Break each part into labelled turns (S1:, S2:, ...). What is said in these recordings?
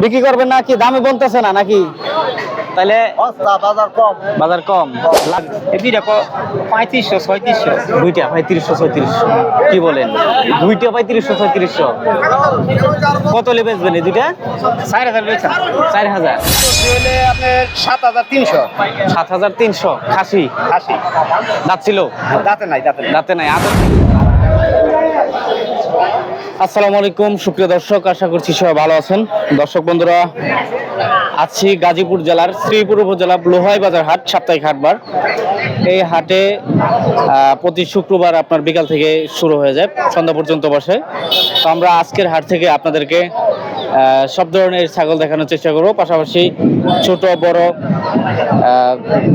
S1: বিক্রি করবেন না কি? দামে বলতেছে না নাকি? তাহলে বাজার কম। বাজার কম।
S2: দুইটা পঁয়ত্রিশশো ছয়ত্রিশশো।
S1: দুইটা পঁয়ত্রিশশো ছয়ত্রিশশো। কি বলেন? দুইটা পঁয়ত্রিশশো ছয়ত্রিশশো। কত লে বেচবেন এই দুইটা?
S2: চার হাজার বেচা।
S1: চার হাজার।
S2: হলে আপনার সাত হাজার তিনশো।
S1: সাত হাজার তিনশো। খাসি?
S2: আশি
S1: দাঁত ছিল?
S2: দাঁতে নাই দাঁতে নাই।
S1: দাঁতে নাই। আদর আসসালামু আলাইকুম, সুপ্রিয় দর্শক, আশা করছি সবাই ভালো আছেন। দর্শক বন্ধুরা, আছি গাজীপুর জেলার শ্রীপুর উপজেলা লোহাই বাজার হাট, সাপ্তাহিক হাটবার এই হাটে প্রতি শুক্রবার আপনার বিকাল থেকে শুরু হয়ে যায়, সন্ধ্যা পর্যন্ত বসে। তো আমরা আজকের হাট থেকে আপনাদেরকে সব ধরনের ছাগল দেখানোর চেষ্টা করব। পাশাপাশি ছোট বড়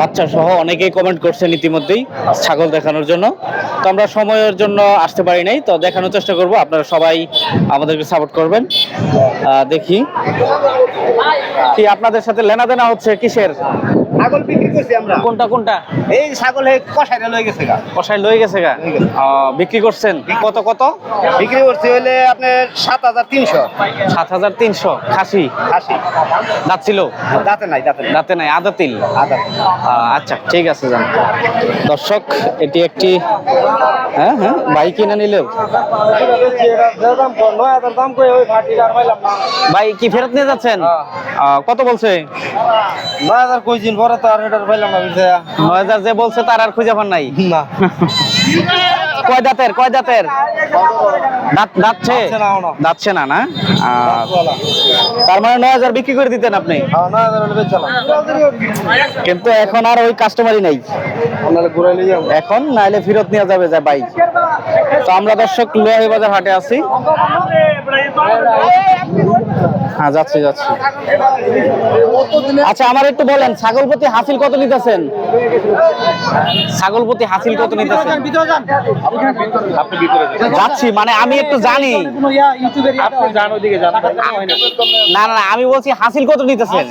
S1: বাচ্চা সহ অনেকেই কমেন্ট করছেন ইতিমধ্যেই ছাগল দেখানোর জন্য। তো আমরা সময়ের জন্য আসতে পারি নাই তো দেখানোর চেষ্টা করব। আপনারা সবাই আমাদেরকে সাপোর্ট করবেন। দেখি। কি আপনাদের সাথে লেনা দেনা হচ্ছে কিসের?
S2: ছাগল বিক্রি করছি আমরা।
S1: কোনটা কোনটা?
S2: এই ছাগল লয়ে গেছে গা।
S1: লয়ে গেছে গা? বিক্রি করছেন? কত কত?
S2: বিক্রি করছি হলে আপনার সাত হাজার তিনশো।
S1: সাত হাজার তিনশো। খাসি?
S2: আশি
S1: দাঁত ছিল?
S2: দাঁতে নাই দাঁতে
S1: দাঁতে নাই আদা তিল?
S2: আদা
S1: আচ্ছা ঠিক আছে যান দর্শক এটি একটি হ্যাঁ হ্যাঁ ভাই কিনে নিলেও। ভাই কি ফেরত নিয়ে যাচ্ছেন? আহ, কত বলছে?
S2: নয় হাজার কইছিন পরে তো আর এটার পাইলাম না
S1: নয় হাজার যে বলছে তার আর খুঁজে পান নাই।
S2: না।
S1: কয় দাঁতের কয় দাঁতের? দাঁত দাঁতছে?
S2: দাঁতছে না
S1: না তার মানে নয় হাজার বিক্রি করে দিতেন আপনি?
S2: হ্যাঁ নয়
S1: কিন্তু এখন আর ওই কাস্টমারই নাই।
S2: নিয়ে
S1: এখন নাইলে ফেরত নেওয়া যাবে যা বাইক তো আমরা দর্শক লোহাই বাজার হাটে আছি। হ্যাঁ যাচ্ছি যাচ্ছি। আচ্ছা আমার একটু বলেন ছাগল প্রতি হাসিল কত নিতেছেন? ছাগল প্রতি হাসিল কত নিতেছেন? যাচ্ছি মানে আমি একটু জানি। না। না আমি বলছি হাসিল কত নিতেছেন?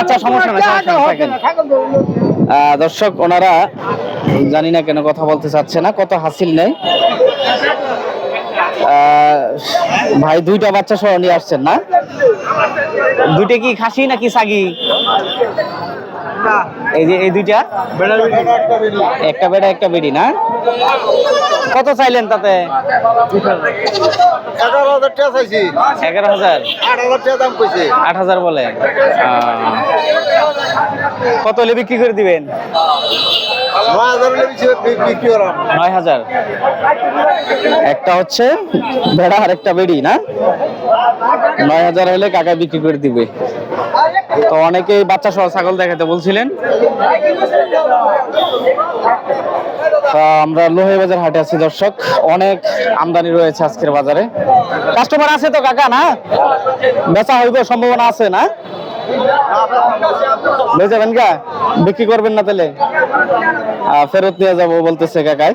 S1: আচ্ছা সমস্যা নাই দর্শক ওনারা জানি না কেন কথা বলতে চাচ্ছে না কত হাসিল নেই। ভাই দুইটা বাচ্চা সহ নিয়ে আসছেন না? দুইটা কি খাসি নাকি সাগি? এই যে এই দুইটা? একটা বেড়া একটা বেড়ি না? কত চাইলেন তাতে?
S2: এগারো হাজার টাকা চাইছি।
S1: এগারো হাজার?
S2: আট হাজার টাকা দাম কইছে।
S1: আট হাজার বলে? কত হলে বিক্রি করে দিবেন?
S2: নয় হাজার।
S1: একটা হচ্ছে ভেড়া আর একটা বেড়ি, না? নয় হাজার হলে কাকা বিক্রি করে দিবে। তো অনেকেই বাচ্চা সহ ছাগল দেখাতে বলছিলেন। আমরা লোহে বাজার হাটে আছি, দর্শক। অনেক আমদানি রয়েছে আজকের বাজারে। কাস্টমার আছে তো কাকা, না? বেচা হইব সম্ভাবনা আছে, না? বিক্রি করবেন না তাহলে? ফেরত নিয়ে যাব বলতেছে কাকায়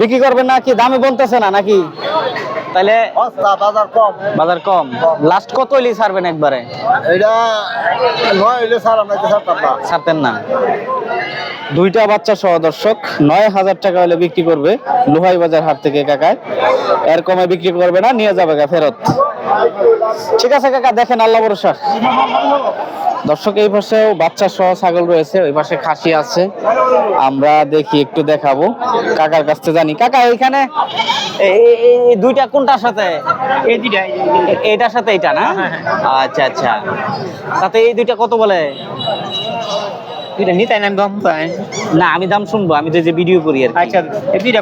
S1: বিক্রি করবেন না কি? দামে বলতেছে না নাকি? তাহলে
S2: বাজার কম।
S1: বাজার কম। লাস্ট কত ছাড়বেন একবারে?
S2: এটা নয় হইলে স্যার না।
S1: ছাড়তেন না। দুইটা বাচ্চা সহ দর্শক নয় হাজার টাকা হলে বিক্রি করবে লোহাই বাজার হাট থেকে কাকায় এর কমে বিক্রি করবে না নিয়ে যাবে গা ফেরত। ঠিক আছে কাকা দেখেন আল্লাহ ভরসা। দর্শক এই পাশেও বাচ্চা সহ ছাগল রয়েছে ওই পাশে খাসি আছে। আমরা দেখি একটু দেখাবো। কাকার কাছ থেকে জানি। কাকা এখানে এ- এ- এ- এই দুইটা কোনটার সাথে?
S2: এই দুইটা
S1: এটার সাথে এটা না? আচ্ছা আচ্ছা। তাতে এই দুইটা কত বলে?
S2: দুইটা নিতাই নাম দাম
S1: না আমি দাম শুনব আমি তো যে ভিডিও করি আর
S2: আচ্ছা এই দুইটা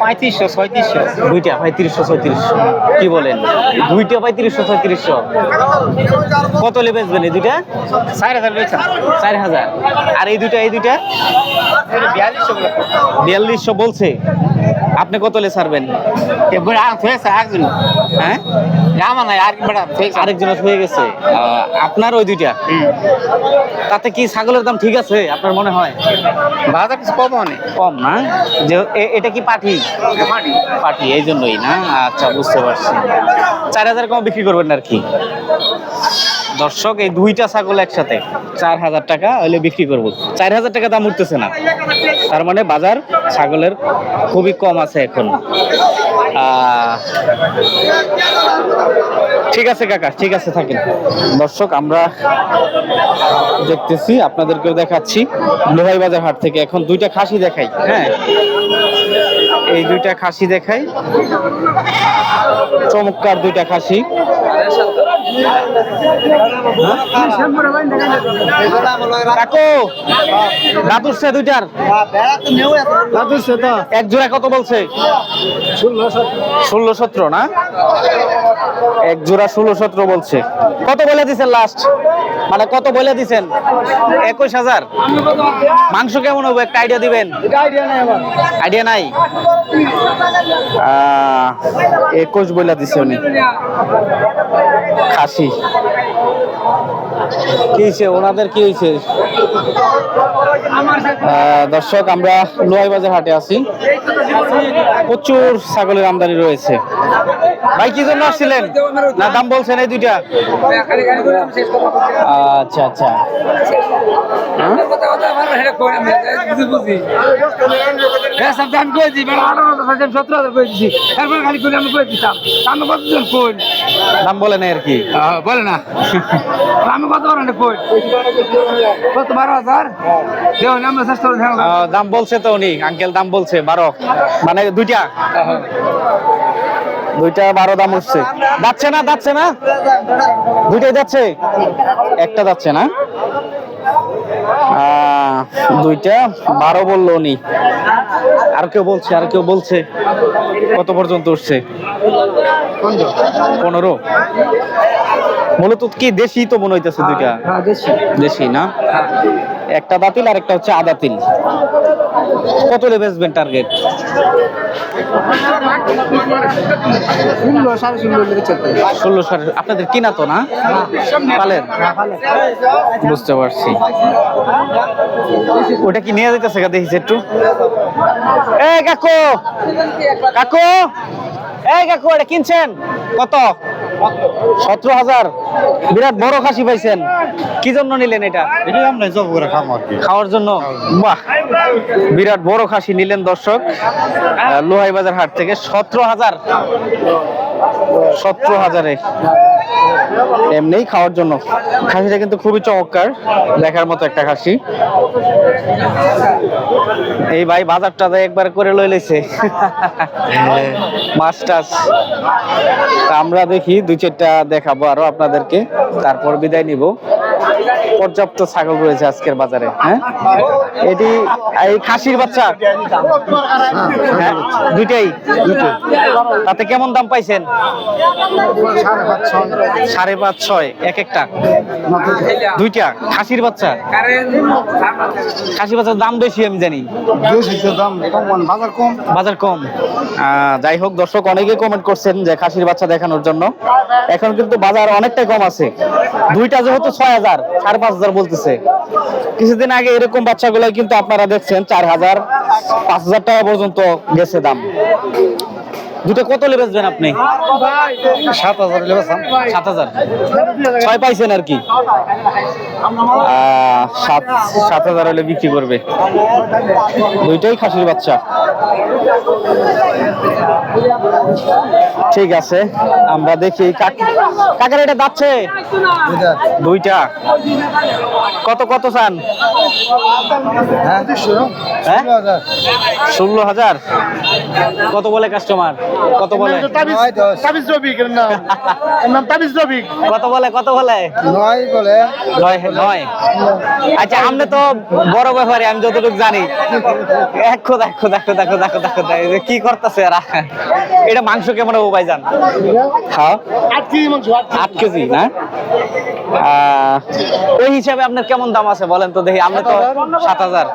S2: পঁয়ত্রিশশো ছয়ত্রিশশো?
S1: দুইটা পঁয়ত্রিশশো ছয়ত্রিশশো। কি বলেন? দুইটা পঁয়ত্রিশশো ছয়ত্রিশশো। কত লে বেচবেন এই দুইটা?
S2: চার হাজার বেচা।
S1: চার হাজার। আর এই দুইটা এই দুইটা?
S2: বিয়াল্লিশশো
S1: বিয়াল্লিশশো বলছে। আপনি কত লে ছাড়বেন?
S2: একজন
S1: হ্যাঁ?
S2: আমার নাই আর
S1: আরেকজন হয়ে গেছে। আপনার ওই দুইটা? তাতে কি ছাগলের দাম ঠিক আছে আপনার মনে হয়?
S2: বাজার কিছু কম অনেক
S1: কম না? যে এটা কি পাঠি পাঠি পাঠি এই জন্যই না? আচ্ছা বুঝতে পারছি। চার হাজার কম বিক্রি করবেন আর কি। দর্শক এই দুইটা ছাগল একসাথে চার হাজার টাকা হলে বিক্রি করব। চার হাজার টাকা দাম উঠতেছে না। তার মানে বাজার ছাগলের খুবই কম আছে এখন। ঠিক আছে কাকা, ঠিক আছে, থাকেন। দর্শক, আমরা দেখতেছি, আপনাদেরকেও দেখাচ্ছি। লোহাই বাজার হাট থেকে এখন দুইটা খাসি দেখাই। হ্যাঁ এই দুইটা খাসি দেখাই। চমৎকার দুইটা খাসি। কাকু উঠছে দুইটার। এক জোড়া কত বলছে? ষোলো সতেরো। না? এক জোড়া ষোলো সতেরো বলছে। কত বলে দিছে লাস্ট মানে কত বলে দিছেন? একুশ হাজার। মাংস কেমন হবে? একটা আইডিয়া দিবেন? আইডিয়া নাই আহ, একুশ বলে দিছে উনি। খাসি। কি হয়েছে ওনাদের কি হয়েছে আহ, দর্শক আমরা লোহাই বাজার হাটে আছি। প্রচুর ছাগলের আমদানি রয়েছে। ভাই কি জন্য আসছিলেন? না দাম বলছেন এই দুইটা? আচ্ছা আচ্ছা। হ্যাঁ? দাম আর কি।
S3: বলে না। আমি কত বড় না কত বারো হাজার?
S1: দাম বলছে তো উনি আঙ্কেল দাম বলছে বারো। মানে দুইটা? দুইটা বারো দাম উঠছে। যাচ্ছে না যাচ্ছে না? দুইটাই যাচ্ছে? একটা যাচ্ছে না? দুইটা, বারো বলল উনি। আর কেউ বলছে, আর কেউ বলছে, কত পর্যন্ত উঠছে? পনেরো। মূলত কি দেশি তো মনে হইতেছে দুইটা?
S3: হ্যাঁ দেশি।
S1: দেশি না? একটা দাতিল আর একটা হচ্ছে আদাতিল কত লে বেচবেন টার্গেট
S3: ষোলো সাড়ে ষোলো
S1: সাড়ে আপনাদের কিনা তো না? পালেন? বুঝতে পারছি। ওটা কি নিয়ে যাইতেছে গা দেখিস একটু? এ কাকু! কাকু! এই কাকু এটা কিনছেন? কত? সতেরো হাজার। বিরাট বড় খাসি পাইছেন। কি জন্য নিলেন এটা?
S2: এটা জব করে খাম
S1: খাওয়ার জন্য? বাহ। বিরাট বড় খাসি নিলেন দর্শক। লোহাই বাজার হাট থেকে সতেরো হাজার। সতেরো হাজারে। এমনিই খাওয়ার জন্য। খাসিটা কিন্তু খুবই চমৎকার দেখার মতো একটা খাসি। এই ভাই বাজারটা একবার করে লই লইছে। মাছ টাছ তা আমরা দেখি দুই চারটা দেখাবো আরও আপনাদেরকে। তারপর বিদায় নিব। পর্যাপ্ত ছাগল রয়েছে আজকের বাজারে হ্যাঁ? এটি, এই খাসির বাচ্চা? হ্যাঁ দুইটাই? তাতে কেমন দাম পাইছেন? সাড়ে পাঁচ ছয়, এক একটা? দুইটা? খাসির বাচ্চা? খাসির বাচ্চার দাম বেশি, আমি জানি।
S2: বাজার কম।
S1: বাজার কম যাই হোক, দর্শক, অনেকে কমেন্ট করছেন যে খাসির বাচ্চা দেখানোর জন্য। এখন কিন্তু বাজার অনেকটাই কম আছে। দুইটা যেহেতু ছয় হাজার, সাড়ে পাঁচ হাজার বলতেছে। কিছুদিন আগে এরকম বাচ্চাগুলো কিন্তু আপনারা দেখছেন, চার হাজার, পাঁচ হাজার টাকা পর্যন্ত গেছে দাম। দুটো কত লেবেচবেন আপনি?
S2: সাত হাজার
S1: সাত হাজার। ছয় পাইছেন আর কি? সাত সাত হাজার হলে বিক্রি করবে। দুইটাই খাসির বাচ্চা। ঠিক আছে আমরা দেখি কাক- কাকার এটা যাচ্ছে? দুইটা। কত কত চান?
S2: হ্যাঁ
S1: হ্যাঁ? ষোলো হাজার। কত বলে কাস্টমার কত বলে?
S2: তাবিজ রবিক এর নাম। এর নাম তাবিজ রবিক
S1: কত বলে কত বলে?
S2: নয় বলে।
S1: নয় নয়। আচ্ছা তো বড় ব্যাপারে আমি যতটুকু জানি। দেখো দেখো দেখো দেখো দেখো দেখো দেখো, কি করতেছে এরা? এটা মাংস কেমন ভাইজান? হ্যাঁ
S2: আট কেজি মাংস
S1: আট কেজি। না? আহ, ওই হিসাবে আপনার কেমন দাম আছে বলেন তো দেখি আমরা তো সাত হাজার।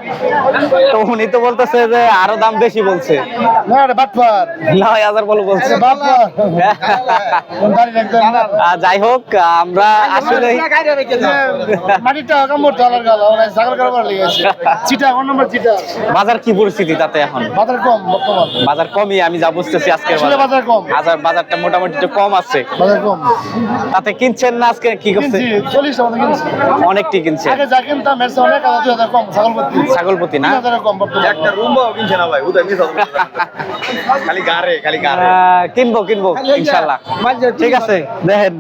S1: তো উনি তো বলতেছে যে আরও দাম বেশি বলছে।
S2: না
S1: হাজার বলে বলছে। যাই হোক আমরা আসলে বাজার কি পরিস্থিতি তাতে এখন?
S2: বাজার কম
S1: বাজার কমই আমি যা বুঝতেছি আজকে
S2: বাজার। কম।
S1: বাজার বাজারটা মোটামুটি একটু কম আছে।
S2: বাজার কম।
S1: তাতে কিনছেন না আজকে কি করছে অনেকটি কিনছে
S2: আগে যা কিনতাম এর অনেক হাজার কম ছাগল প্রতি
S1: ছাগলপতি না?
S4: একটা রুমও কিনছে না ভাই উদয় খালি গারে খালি
S1: আহ, কিনবো কিনবো ইনশাল্লাহ। ঠিক আছে দেখেন।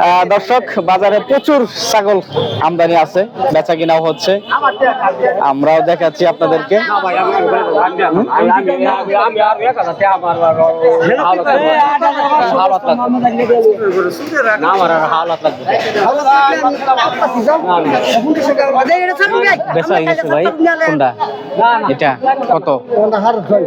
S1: আহ, দর্শক বাজারে প্রচুর ছাগল আমদানি আছে বেচা কিনাও হচ্ছে। আমরাও দেখাচ্ছি আপনাদেরকে। হয়ে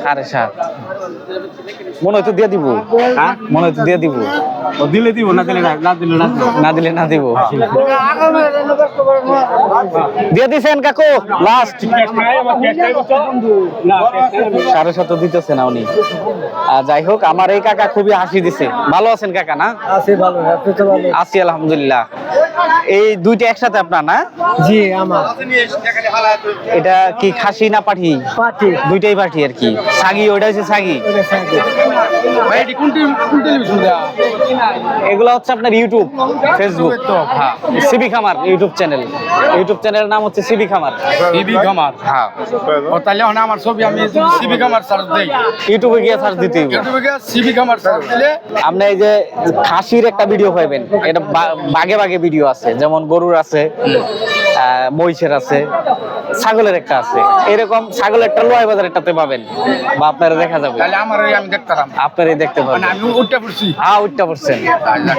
S1: সাড়ে সাত। মনে হয় তো দিয়ে দিব। হ্যাঁ? মনে হয় তো দিয়ে দিব।
S3: দিলে দিব না দিলে না না দিলে না
S1: দিলে না দিব। দিয়ে দিছেন কাকু লাস্ট সাড়ে সাত দিতেছে না উনি। যাই হোক আমার এই কাকা খুবই হাসি দিছে। ভালো আছেন কাকা না?
S2: আছে ভালো আপনি তো ভালো।
S1: আছি আলহামদুলিল্লাহ। এই দুইটা একসাথে আপনার না?
S2: জি আমার।
S1: এটা কি খাসি না পাঠি?
S2: পার্টি
S1: দুইটাই পাঠি আর কি। সাগি ওইটা হচ্ছে সাগি। এগুলো হচ্ছে আপনার ইউটিউব ফেসবুক। হ্যাঁ। সিবি খামার ইউটিউব চ্যানেল। ইউটিউব চ্যানেলের নাম হচ্ছে সিবি খামার।
S3: সিবি কামার
S1: হ্যাঁ।
S3: ও তাহলে এখন আমার ছবি আমি সিবি কামার সার্চ দেই।
S1: ইউটিউবে গিয়ে সার্চ দিতে হবে
S3: ইউটিউবে গিয়ে সিবি কামার সার্চ দিলে
S1: আপনি এই যে খাসির একটা ভিডিও পাইবেন এটা বাগে বাগে ভিডিও আছে। যেমন গরুর আছে মহিষের আছে। ছাগলের একটা আছে। এরকম ছাগলের একটা লোহাই বাজার একটাতে পাবেন। বা আপনারা দেখা যাবে।
S3: তাহলে আমার আমি দেখতাম
S1: আপনারাই দেখতে পাবেন।
S3: মানে আমি উঠতে পড়ছি।
S1: হ্যাঁ উঠটা পড়ছেন।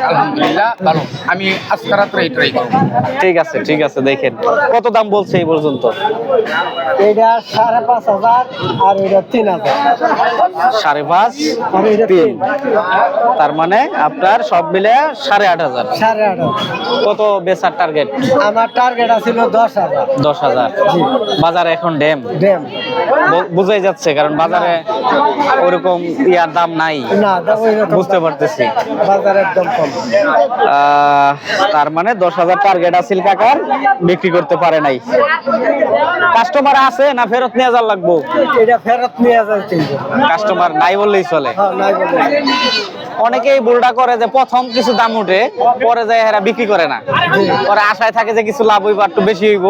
S3: আলহামদুলিল্লাহ ভালো। আমি আজকে রাত্রে এই ট্রাই করব।
S1: ঠিক আছে ঠিক আছে দেখেন। কত দাম বলছে এই পর্যন্ত?
S2: এটা সাড়ে পাঁচ হাজার আর এটা তিন হাজার।
S1: সাড়ে পাঁচ
S2: আর এটা
S1: তিন। তার মানে আপনার সব মিলে সাড়ে আট হাজার।
S2: সাড়ে আট হাজার।
S1: কত বেচার টার্গেট
S2: আমার টার্গেট আছিল দশ হাজার।
S1: দশ হাজার। বাজারে এখন ড্যাম।
S2: ড্যাম।
S1: বুঝাই যাচ্ছে কারণ বাজারে ওরকম ইয়ার দাম নাই। বুঝতে পারতেছি।
S2: বাজার একদম কম।
S1: তার মানে দশ হাজার টার্গেট আছিল কাকার বিক্রি করতে পারে নাই। কাস্টমার আছে না ফেরত নিয়ে যাওয়ার লাগবো?
S2: এটা ফেরত নিয়ে কিন্তু
S1: কাস্টমার নাই বললেই চলে।
S2: হ্যাঁ
S1: অনেকেই ভুলটা করে যে প্রথম কিছু দাম উঠে পরে যায় এরা বিক্রি করে না। পরে আশায় থাকে যে কিছু লাভ হইব একটু বেশি হইব।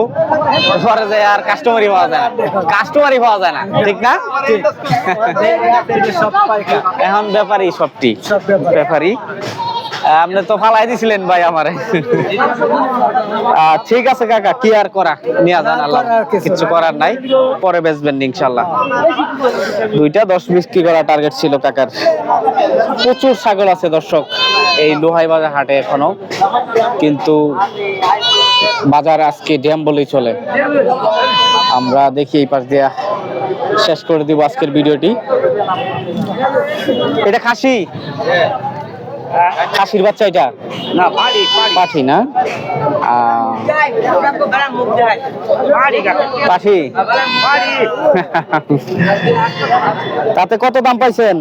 S1: পরে যায় আর কাস্টমারই পাওয়া যায় না। কাস্টমারই পাওয়া যায় না ঠিক না? এখন ব্যাপারই সবটি।
S2: সব
S1: ব্যাপারই। আপনি তো ফালাই দিছিলেন ভাই আমারে। ঠিক আছে কাকা কি আর করা? নিয়ে যান আল্লাহ।
S2: কিছু
S1: কিছু করার নাই পরে বেচবেন ইনশাল্লাহ। দুইটা দশ বিক্রি করা টার্গেট ছিল কাকার। প্রচুর ছাগল আছে দর্শক এই লোহাই বাজার হাটে এখনও। কিন্তু বাজার আজকে ড্যাম বলেই চলে। আমরা দেখি এই পাশ দিয়ে শেষ করে দিব আজকের ভিডিওটি। এটা খাসি? খাসির বাচ্চা এটা?
S4: না
S1: পাঠি না? তাতে কত দাম পাইছেন?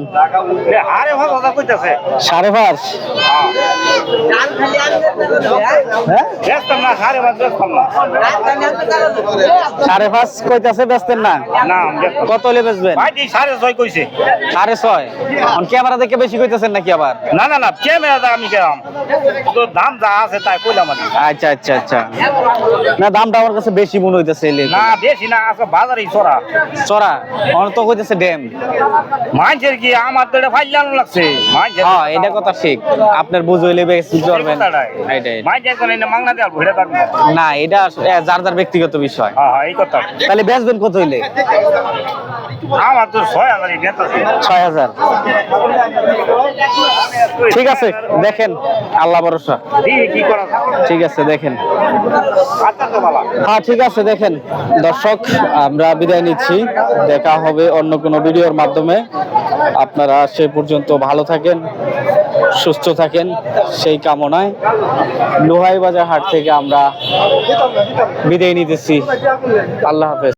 S1: সাড়ে পাঁচ। হ্যাঁ?
S4: না সাড়ে পাঁচ
S1: কইতাছে বেচতেন না?
S4: না
S1: কত হলে বেচবেন?
S4: সাড়ে ছয় কইছে।
S1: সাড়ে ছয়। ক্যামেরা দেখে বেশি কইতেছেন নাকি আবার?
S4: না না না ক্যামেরা আমি দাম যা আছে তাই কইলাম
S1: আচ্ছা আচ্ছা আচ্ছা। না দামটা আমার কাছে বেশি মনে হইতেছে
S4: না বেশি না বাজারেই চড়া।
S1: চড়া? অন তো ড্যাম।
S4: কি আমার তো এটা ফাইলানো লাগছে?
S1: হ্যাঁ এটা কথা ঠিক। আপনার বুঝ হইলে বেশি চড়বেন এইটাই
S4: কোন মাংনা থাকবে।
S1: না এটা যার যার ব্যক্তিগত বিষয়।
S4: হ্যাঁ হ্যাঁ এই কথা।
S1: তাহলে বেচবেন কত হইলে?
S4: আমার তো ছয় হাজার নেতা
S1: ঠিক আছে দেখেন। আল্লাহ ভরসা? ঠিক আছে দেখেন। হ্যাঁ ঠিক আছে, দেখেন। দর্শক, আমরা বিদায় নিচ্ছি। দেখা হবে অন্য কোনো ভিডিওর মাধ্যমে। আপনারা সে পর্যন্ত ভালো থাকেন, সুস্থ থাকেন, সেই কামনায় লোহাই বাজার হাট থেকে আমরা বিদায় নিতেছি। আল্লাহ হাফেজ।